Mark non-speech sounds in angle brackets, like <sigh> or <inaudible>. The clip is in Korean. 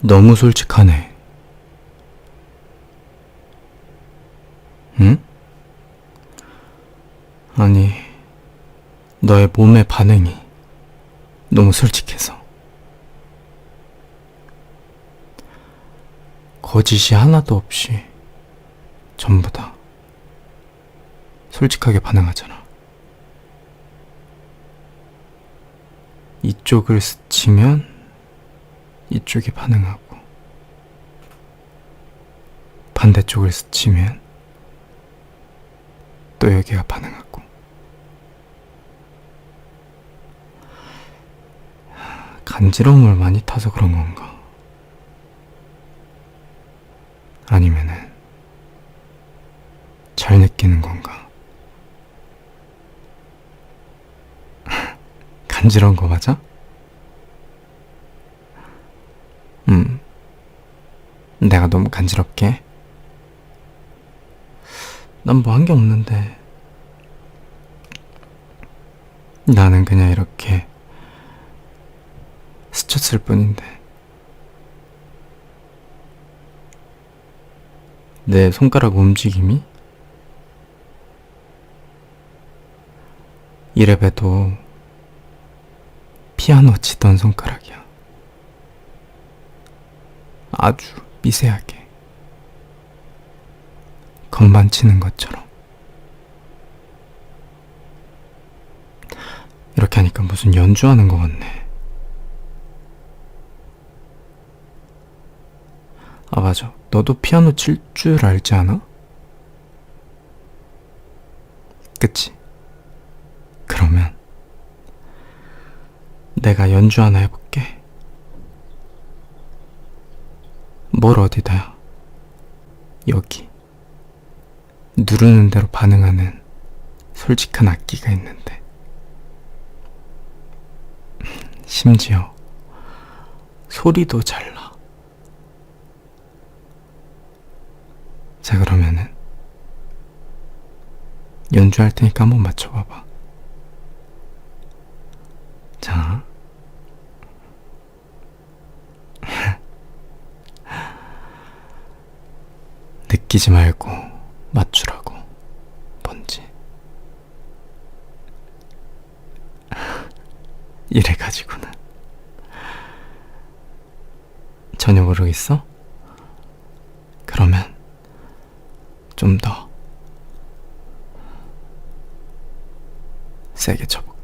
너무 솔직하네. 응? 아니, 너의 몸의 반응이 너무 솔직해서. 거짓이 하나도 없이 전부 다 솔직하게 반응하잖아. 이쪽을 스치면 이쪽이 반응하고 반대쪽을 스치면 또 여기가 반응하고 간지러움을 많이 타서 그런 건가? 아니면은 잘 느끼는 건가? <laughs> 간지러운 거 맞아? 내가 너무 간지럽게? 난 뭐 한 게 없는데. 나는 그냥 이렇게 스쳤을 뿐인데. 내 손가락 움직임이? 이래봬도 피아노 치던 손가락이야. 아주 미세하게. 건반 치는 것처럼. 이렇게 하니까 무슨 연주하는 것 같네. 아, 맞아. 너도 피아노 칠 줄 알지 않아? 그치? 그러면 내가 연주 하나 해볼게. 뭘 어디다야? 여기. 누르는 대로 반응하는 솔직한 악기가 있는데. 심지어 소리도 잘 나. 자, 그러면은 연주할 테니까 한번 맞춰봐봐. 아끼지 말고 맞추라고 뭔지. 이래가지고는. 전혀 모르겠어? 그러면 좀 더 세게 쳐볼게.